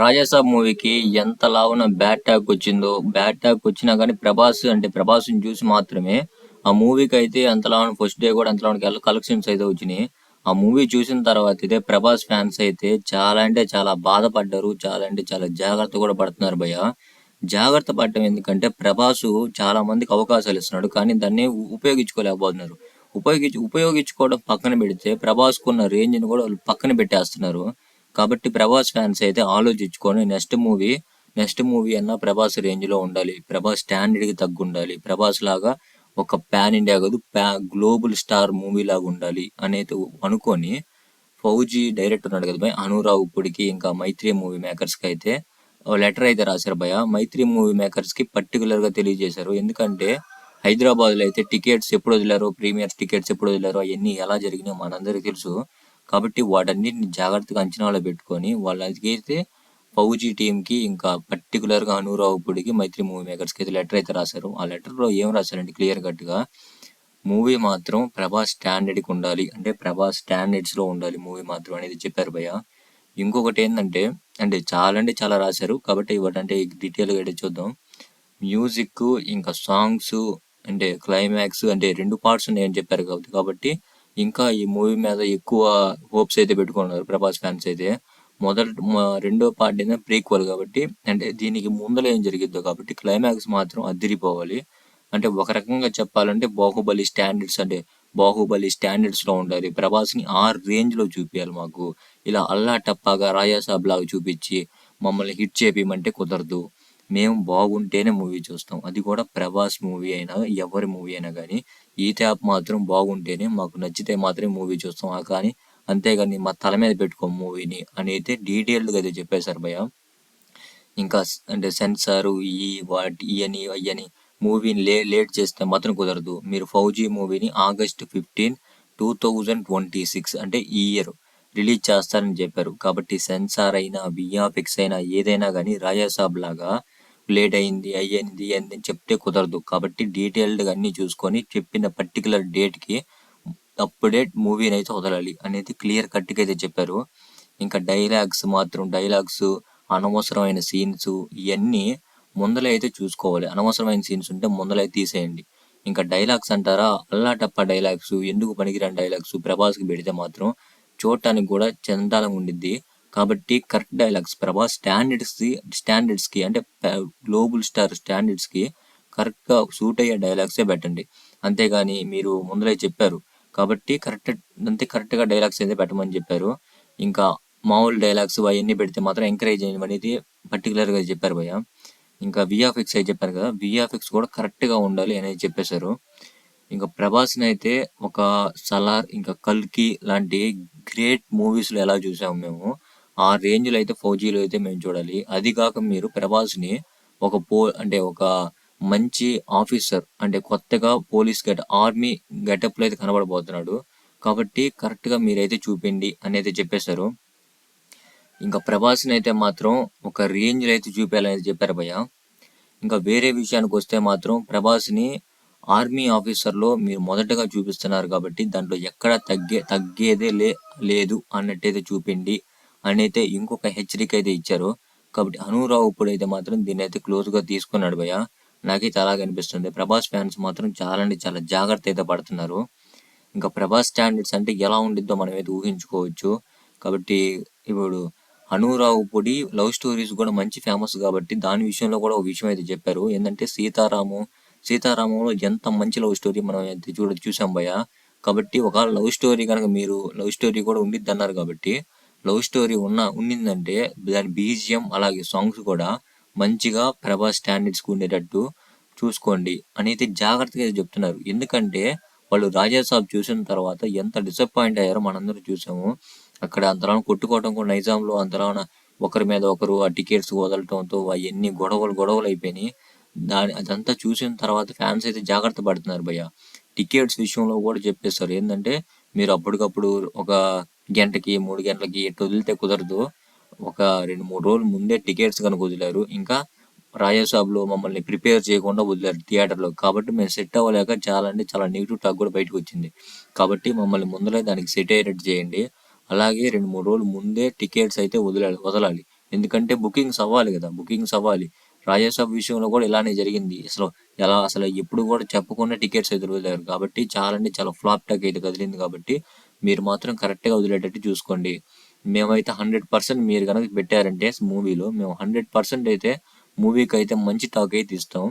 రాజాసాబ్ మూవీకి ఎంత లావున బ్యాడ్ టాక్ వచ్చిందో బ్యాడ్ టాక్ వచ్చినా కానీ ప్రభాస్ అంటే ప్రభాస్ చూసి మాత్రమే ఆ మూవీకి అయితే అంత లావున ఫస్ట్ డే కూడా అంత లావున కలెక్షన్స్ అయితే వచ్చినాయి. ఆ మూవీ చూసిన తర్వాత అయితే ప్రభాస్ ఫ్యాన్స్ అయితే చాలా అంటే చాలా బాధపడ్డారు చాలా అంటే చాలా జాగ్రత్త కూడా పడుతున్నారు భయ్య. జాగ్రత్త పడటం ఎందుకంటే ప్రభాస్ చాలా మందికి అవకాశాలు ఇస్తున్నాడు కానీ దాన్ని ఉపయోగించుకోలేకపోతున్నారు. ఉపయోగించి ఉపయోగించుకోవడం పక్కన పెడితే ప్రభాస్ రేంజ్ని రేంజ్ని కూడా వాళ్ళు పక్కన పెట్టేస్తున్నారు. కాబట్టి ప్రభాస్ ఫ్యాన్స్ అయితే ఆలోచించుకొని నెక్స్ట్ మూవీ నెక్స్ట్ మూవీ అన్న ప్రభాస్ రేంజ్లో ఉండాలి. ప్రభాస్ స్టాండర్డ్కి తగ్గు ఉండాలి ప్రభాస్ లాగా ఒక ప్యాన్ ఇండియా కాదు గ్లోబల్ స్టార్ మూవీ లాగా ఉండాలి అనేది అనుకొని ఫౌజీ డైరెక్టర్ ఉన్నాడు కదా భయ్ అనురావు ఇప్పటికి ఇంకా మైత్రి మూవీ మేకర్స్కి అయితే లెటర్ అయితే రాశారు భయ మైత్రి మూవీ మేకర్స్కి పర్టికులర్గా తెలియజేశారు. ఎందుకంటే హైదరాబాద్లో అయితే టికెట్స్ ఎప్పుడు వదిలారో ప్రీమియర్ టికెట్స్ ఎప్పుడు వదిలారో అవన్నీ ఎలా జరిగినాయో మనందరికీ తెలుసు. కాబట్టి వాటన్నిటిని జాగ్రత్తగా అంచనాలో పెట్టుకొని వాళ్ళకైతే ఫౌజీ టీంకి ఇంకా పర్టికులర్గా అనురావుపుడికి మైత్రి మూవీ మేకర్స్కి అయితే లెటర్ అయితే రాశారు. ఆ లెటర్లో ఏం రాశారంటే క్లియర్ కట్గా మూవీ మాత్రం ప్రభాస్ స్టాండర్డ్కి ఉండాలి. అంటే ప్రభాస్ స్టాండర్డ్స్లో ఉండాలి మూవీ మాత్రం అనేది చెప్పారు భయ్య. ఇంకొకటి ఏంటంటే అంటే చాలా అంటే చాలా రాశారు. కాబట్టి ఇవ్వటంటే డీటెయిల్గా అయితే చూద్దాం. మ్యూజిక్ ఇంకా సాంగ్స్ అంటే క్లైమాక్స్ అంటే రెండు పార్ట్స్ ఉన్నాయని చెప్పారు కాబట్టి కాబట్టి ఇంకా ఈ మూవీ మీద ఎక్కువ హోప్స్ అయితే పెట్టుకున్నారు ప్రభాస్ ఫ్యాన్స్ అయితే. మొదటి రెండో పార్ట్ అయినా ప్రీక్వల్ కాబట్టి అంటే దీనికి ముందర ఏం జరిగిద్దో కాబట్టి క్లైమాక్స్ మాత్రం అదిరిపోవాలి. అంటే ఒక రకంగా చెప్పాలంటే బాహుబలి స్టాండర్డ్స్ అంటే బాహుబలి స్టాండర్డ్స్లో ఉండాలి. ప్రభాస్ని ఆ రేంజ్లో చూపించాలి మాకు. ఇలా అల్లా టప్పాగా రాజాసాబ్ లాగా చూపించి మమ్మల్ని హిట్ చేపించమంటే కుదరదు. మేము బాగుంటేనే మూవీ చూస్తాం. అది కూడా ప్రభాస్ మూవీ అయినా ఎవరి మూవీ అయినా కానీ ఈ ట్యాప్ మాత్రం బాగుంటేనే మాకు నచ్చితే మాత్రమే మూవీ చూస్తాం. ఆ కానీ అంతేగాని మా తల మీద పెట్టుకో మూవీని అని అయితే డీటెయిల్డ్గా అయితే చెప్పేశారు భయ ఇంకా అంటే సెన్సార్ ఈ వాటి ఇయని అయ్యని మూవీని లే లేట్ చేస్తే మాత్రం కుదరదు. మీరు ఫౌజీ మూవీని August fifteen two thousand twenty six అంటే ఈ ఇయర్ రిలీజ్ చేస్తారని చెప్పారు. కాబట్టి సెన్సార్ అయినా విఆర్ఎక్స్ అయినా ఏదైనా కానీ రాజాసాబ్ లాగా లేట్ అయింది అయ్యింది అని చెప్తే కుదరదు. కాబట్టి డీటెయిల్డ్గా అన్నీ అన్ని చూసుకొని చెప్పిన పర్టికులర్ డేట్కి అప్డేట్ మూవీని అయితే వదలాలి అనేది క్లియర్ కట్గా అయితే చెప్పారు. ఇంకా డైలాగ్స్ మాత్రం డైలాగ్స్ అనవసరమైన సీన్స్ ఇవన్నీ ముందలే అయితే చూసుకోవాలి. అనవసరమైన సీన్స్ ఉంటే ముందలే తీసేయండి. ఇంకా డైలాగ్స్ అంటారా? అల్లాటప్ప డైలాగ్స్ ఎందుకు పనికిరాని డైలాగ్స్ ప్రభాస్కి పెడితే మాత్రం చూడటానికి కూడా చందాలంగా ఉండిద్ది. కాబట్టి కరెక్ట్ డైలాగ్స్. ప్రభాస్ స్టాండర్డ్స్ స్టాండర్డ్స్కి స్టాండర్డ్స్కి అంటే గ్లోబల్ స్టార్ స్టాండర్డ్స్కి కరెక్ట్గా సూట్ అయ్యే డైలాగ్స్ పెట్టండి. అంతేగాని మీరు ముందరే చెప్పారు. కాబట్టి కరెక్ట్ అంతే కరెక్ట్గా డైలాగ్స్ అయితే పెట్టమని చెప్పారు. ఇంకా మామూలు డైలాగ్స్ అవన్నీ పెడితే మాత్రం ఎంకరేజ్ చేయడం అనేది పర్టికులర్గా చెప్పారు భయ్య. ఇంకా విఆఫ్ఎక్స్ అయితే చెప్పారు కదా విఆఫ్ఎక్స్ కూడా కరెక్ట్గా ఉండాలి అనేది చెప్పేశారు. ఇంకా ప్రభాస్ని అయితే ఒక సలార్ ఇంకా కల్కి లాంటి గ్రేట్ మూవీస్లో ఎలా చూసాము మేము? ఆ రేంజ్లో అయితే అయితే ఫౌజీలో అయితే మేము చూడాలి. అది కాక మీరు ప్రభాస్ని ఒక పో అంటే ఒక మంచి ఆఫీసర్ అంటే కొత్తగా పోలీస్ గెట్ ఆర్మీ గెటప్లో అయితే కనబడబోతున్నాడు. కాబట్టి కరెక్ట్గా మీరైతే చూపిండి అనేది చెప్పేశారు. ఇంకా ప్రభాస్ని అయితే మాత్రం ఒక రేంజ్లో అయితే చూపించాలని చెప్పారు భయ్య. ఇంకా వేరే విషయానికి వస్తే మాత్రం ప్రభాస్ని ఆర్మీ ఆఫీసర్లో మీరు మొదటగా చూపిస్తున్నారు కాబట్టి దాంట్లో ఎక్కడ తగ్గే తగ్గేదే లే లేదు అన్నట్టయితే చూపిండి అని అయితే ఇంకొక హెచ్చరిక అయితే ఇచ్చారు. కాబట్టి అనురావు ఇప్పుడైతే మాత్రం దీన్ని అయితే క్లోజ్గా తీసుకున్నాడు భయ్య. నాకైతే అలాగే అనిపిస్తుంది. ప్రభాస్ ఫ్యాన్స్ మాత్రం చాలా అంటే చాలా జాగ్రత్త అయితే పడుతున్నారు. ఇంకా ప్రభాస్ స్టాండర్డ్స్ అంటే ఎలా ఉండిద్దో మనం అయితే ఊహించుకోవచ్చు. కాబట్టి ఇప్పుడు అనురావు పొడి లవ్ స్టోరీస్ కూడా మంచి ఫేమస్ కాబట్టి దాని విషయంలో కూడా ఒక విషయం అయితే చెప్పారు. ఏంటంటే సీతారాము సీతారామంలో ఎంత మంచి లవ్ స్టోరీ మనం అయితే చూడ చూసాం భయ కాబట్టి ఒక లవ్ స్టోరీ కనుక మీరు లవ్ స్టోరీ కూడా ఉండిద్ది అన్నారు కాబట్టి లవ్ స్టోరీ ఉన్న ఉండిందంటే దాని బీజిఎం అలాగే సాంగ్స్ కూడా మంచిగా ప్రభాస్ స్టాండర్డ్స్కి ఉండేటట్టు చూసుకోండి అనేది జాగ్రత్తగా చెప్తున్నారు. ఎందుకంటే వాళ్ళు రాజాసాబ్ చూసిన తర్వాత ఎంత డిసప్పాయింట్ అయ్యారో మనందరూ చూసాము. అక్కడ అంతలా కొట్టుకోవడం కూడా నైజాంలో అంతలా ఒకరి మీద ఒకరు ఆ టికెట్స్ వదలటంతో అవన్నీ గొడవలు గొడవలు అయిపోయినాయి. దాని అదంతా చూసిన తర్వాత ఫ్యాన్స్ అయితే జాగ్రత్త పడుతున్నారు భయ్య. టికెట్స్ విషయంలో కూడా చెప్పేస్తారు. ఏంటంటే మీరు అప్పటికప్పుడు ఒక గంటకి మూడు గంటలకి ఎటు వదిలితే కుదరదు. ఒక రెండు మూడు రోజులు ముందే టికెట్స్ కనుక వదిలారు. ఇంకా రాజాసాబ్లో మమ్మల్ని ప్రిపేర్ చేయకుండా వదిలారు థియేటర్లో. కాబట్టి మేము సెట్ అవ్వలేక చాలా అంటే చాలా నెగిటివ్ టాక్ కూడా బయటకు వచ్చింది. కాబట్టి మమ్మల్ని ముందరే దానికి సెట్ అయ్యేటట్టు చేయండి. అలాగే రెండు మూడు రోజులు ముందే టికెట్స్ అయితే వదిలాలి వదలాలి. ఎందుకంటే బుకింగ్స్ అవ్వాలి కదా బుకింగ్స్ అవ్వాలి. రాజాసాబ్ విషయంలో కూడా ఇలానే జరిగింది. అసలు ఎలా అసలు ఎప్పుడు కూడా చెప్పకుండా టికెట్స్ అయితే వదిలేరు. కాబట్టి చాలా అంటే చాలా ఫ్లాప్ టాక్ అయితే కదిలింది కాబట్టి మీరు మాత్రం కరెక్ట్గా వదిలేటట్టు చూసుకోండి. మేమైతే హండ్రెడ్ పర్సెంట్ మీరు కనుక పెట్టారంటే మూవీలో మేము హండ్రెడ్ పర్సెంట్ అయితే మూవీకి అయితే మంచి టాక్ అయితే ఇస్తాం.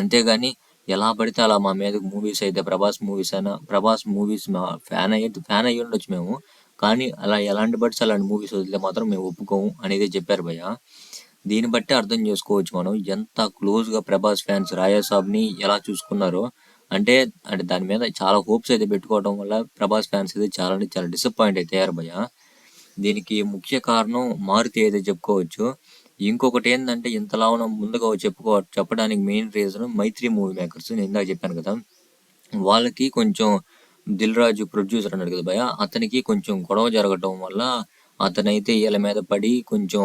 అంతేగాని ఎలా పడితే అలా మా మీద మూవీస్ అయితే ప్రభాస్ మూవీస్ అయినా ప్రభాస్ మూవీస్ మా ఫ్యాన్ అయ్యి ఫ్యాన్ అయ్యి ఉండొచ్చు మేము. కానీ అలా ఎలాంటి బట్స్ అలాంటి మూవీస్ వదిలే మాత్రం మేము ఒప్పుకోము అనేది చెప్పారు భయ్య. దీన్ని బట్టి అర్థం చేసుకోవచ్చు మనం ఎంత క్లోజ్గా ప్రభాస్ ఫ్యాన్స్ రాయా సాబ్ని ఎలా చూసుకున్నారో. అంటే అంటే దాని మీద చాలా హోప్స్ అయితే పెట్టుకోవడం వల్ల ప్రభాస్ ఫ్యాన్స్ అయితే చాలా అంటే చాలా డిసప్పాయింట్ అయితే అయ్యారు భయ దీనికి ముఖ్య కారణం మారుతి అయితే చెప్పుకోవచ్చు. ఇంకొకటి ఏంటంటే ఇంతలా ఉన్న ముందుగా చెప్పుకో చెప్పడానికి main reason Mythri movie makers నేను ఇందాక చెప్పాను కదా. వాళ్ళకి కొంచెం దిల్ రాజు ప్రొడ్యూసర్ అన్నాడు కదా భయ అతనికి కొంచెం గొడవ జరగటం వల్ల అతనైతే వీళ్ళ మీద పడి కొంచెం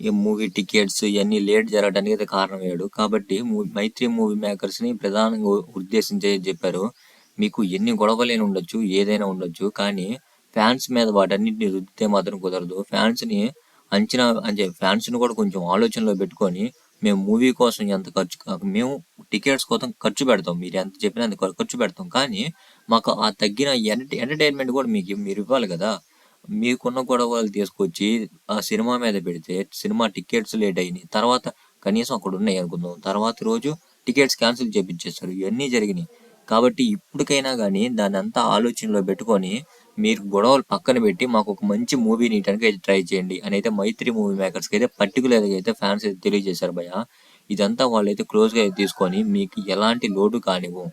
ఈ మూవీ టికెట్స్ ఇవన్నీ లేట్ జరగడానికి అయితే కారణమయ్యాడు కాబట్టి మూ- మైత్రి మూవీ మేకర్స్ని ప్రధానంగా ఉద్దేశించే చెప్పారు. మీకు ఎన్ని గొడవలైన ఉండొచ్చు ఏదైనా ఉండొచ్చు కానీ ఫ్యాన్స్ మీద వాటన్నిటిని రుద్దితే మాత్రం కుదరదు. ఫ్యాన్స్ని అంచనా అంటే ఫ్యాన్స్ని కూడా కొంచెం ఆలోచనలో పెట్టుకొని మేము మూవీ కోసం ఎంత ఖర్చు మేము టికెట్స్ కోసం ఖర్చు పెడతాం. మీరు ఎంత చెప్పినా అంత ఖర్చు పెడతాం. కానీ మాకు ఆ తగ్గిన ఎంటర్టైన్మెంట్ కూడా మీకు మీరు ఇవ్వాలి కదా. మీకున్న గొడవలు తీసుకొచ్చి ఆ సినిమా మీద పెడితే సినిమా టికెట్స్ లేట్ అయినాయి. తర్వాత కనీసం అక్కడ ఉన్నాయి అనుకుందాం. తర్వాత రోజు టికెట్స్ క్యాన్సిల్ చేపించేస్తారు. ఇవన్నీ జరిగినాయి. కాబట్టి ఇప్పటికైనా కానీ దాని అంతా ఆలోచనలో పెట్టుకొని మీరు గొడవలు పక్కన పెట్టి మాకు ఒక మంచి మూవీ నీయడానికి ట్రై చేయండి. అని అయితే మైత్రి మూవీ మేకర్స్కి అయితే పర్టికులర్గా అయితే ఫ్యాన్స్ అయితే తెలియజేశారు భయ ఇదంతా వాళ్ళైతే క్లోజ్గా అయితే తీసుకొని మీకు ఎలాంటి లోటు కానివ్వు.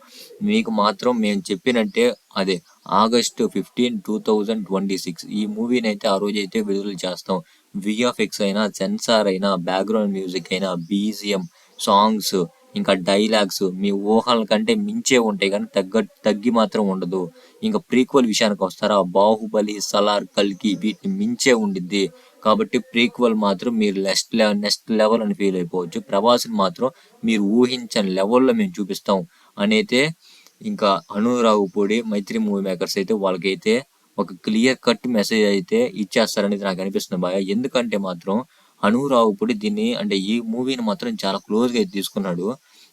మీకు మాత్రం మేము చెప్పినట్టే అదే August fifteen two thousand twenty six. ఈ మూవీని అయితే ఆ రోజు అయితే విడుదల చేస్తాం. విఎఫ్ఎక్స్ అయినా సెన్సార్ అయినా బ్యాక్గ్రౌండ్ మ్యూజిక్ అయినా బీజిఎం సాంగ్స్ ఇంకా డైలాగ్స్ మీ ఊహల కంటే మించే ఉంటాయి కానీ తగ్గ తగ్గి మాత్రం ఉండదు. ఇంకా ప్రీక్వల్ విషయానికి వస్తారా? బాహుబలి సలార్ కల్కి వీటిని మించే ఉండిద్ది. కాబట్టి ప్రీక్వల్ మాత్రం మీరు నెక్స్ట్ లెవెల్ నెక్స్ట్ లెవెల్ అని ఫీల్ అయిపోవచ్చు. ప్రభాస్ని మాత్రం మీరు ఊహించని లెవెల్లో మేము చూపిస్తాం. అనైతే అయితే ఇంకా అనురావు పొడి మైత్రి మూవీ మేకర్స్ అయితే వాళ్ళకైతే ఒక క్లియర్ కట్ మెసేజ్ అయితే ఇచ్చేస్తారనేది నాకు అనిపిస్తుంది బాగా ఎందుకంటే మాత్రం అనురావు పొడి దీన్ని అంటే ఈ మూవీని మాత్రం చాలా క్లోజ్గా తీసుకున్నాడు.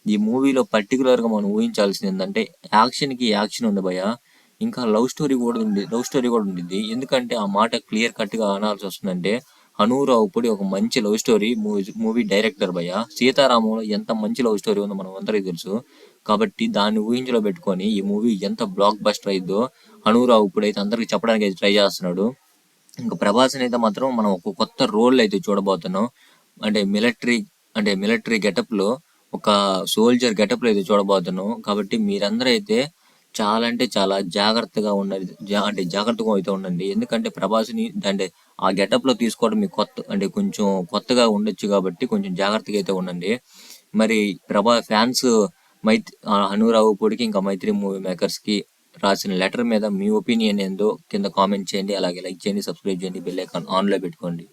ఈ మూవీలో పర్టికులర్గా మనం ఊహించాల్సింది ఏంటంటే యాక్షన్కి యాక్షన్ ఉంది భయ ఇంకా లవ్ స్టోరీ కూడా ఉంది లవ్ స్టోరీ కూడా ఉండింది ఎందుకంటే ఆ మాట క్లియర్ కట్గా అనాల్సి వస్తుందంటే అనురావు పొడి ఒక మంచి love story movie movie director భయ సీతారామంలో ఎంత మంచి లవ్ స్టోరీ ఉందో మనం అందరికీ తెలుసు. కాబట్టి దాన్ని ఊహించలో పెట్టుకొని ఈ మూవీ ఎంత బ్లాక్ బస్టర్ అయిందో అనురావు ఇప్పుడు అయితే అందరికి చెప్పడానికి ట్రై చేస్తున్నాడు. ఇంకా ప్రభాస్ అయితే మాత్రం మనం ఒక కొత్త రోల్ అయితే చూడబోతున్నాం. అంటే మిలిటరీ అంటే మిలిటరీ గెటప్లో ఒక సోల్జర్ గెటప్లో అయితే చూడబోతున్నాం. కాబట్టి మీరందరూ అయితే చాలా అంటే చాలా జాగ్రత్తగా ఉన్నది జా- అంటే జాగ్రత్తగా అయితే ఉండండి. ఎందుకంటే ప్రభాస్ని అంటే ఆ గెటప్లో తీసుకోవడం మీకు కొత్త అంటే కొంచెం కొత్తగా ఉండొచ్చు కాబట్టి కొంచెం జాగ్రత్తగా అయితే ఉండండి. మరి ప్రభా ఫ్యాన్స్ మైత్రి అనురావు పొడికి ఇంకా మైత్రి మూవీ మేకర్స్కి రాసిన లెటర్ మీద మీ ఒపీనియన్ ఏందో కింద కామెంట్ చేయండి అలాగే లైక్ చేయండి సబ్స్క్రైబ్ చేయండి బెల్ ఐకాన్ ఆన్లో పెట్టుకోండి.